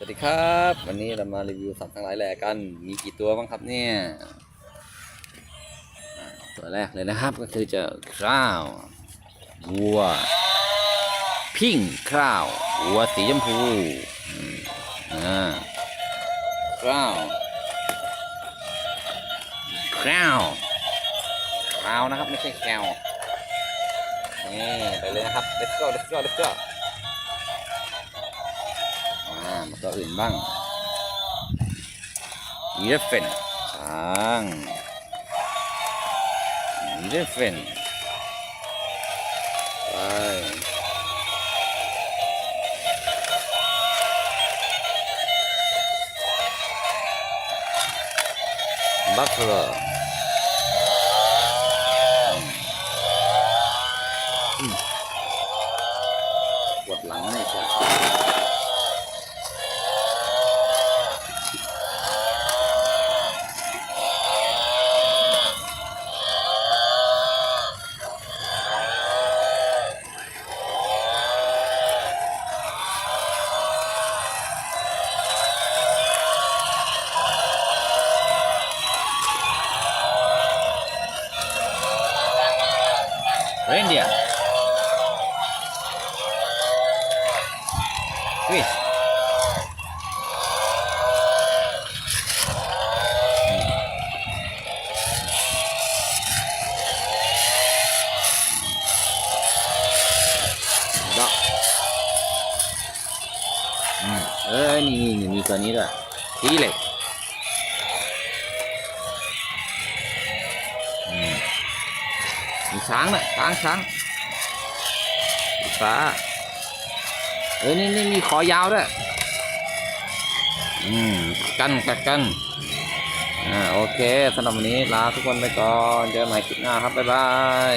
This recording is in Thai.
สวัสดีครับ วันนี้เรามารีวิวสัตว์ทั้งหลายแหล่กัน มีกี่ตัวบ้างครับเนี่ย ตัวแรกเลยนะครับก็คือจะคราววัว พิงคราววัวสีชมพูอ่าคราวคราวคราวนะครับไม่ใช่แควนี่ไปเลยนะครับ let's go let's go let's go ตัวอื่นบ้างอีเลฟเฟนช้างอีเลฟเฟนไปบัฟเฟลปว Reindeer. Fish. ดอกอืมเอ้ยนี่นี่มีตั ช้างน่ะช้างช้างสีฟ้าเอ้ยนี่นี่มีขอยาวด้วยอืมกันกัดกันอ่าโอเคสำหรับวันนี้ลาทุกคนไปก่อนเจอกันใหม่คลิปหน้าครับบ๊ายบาย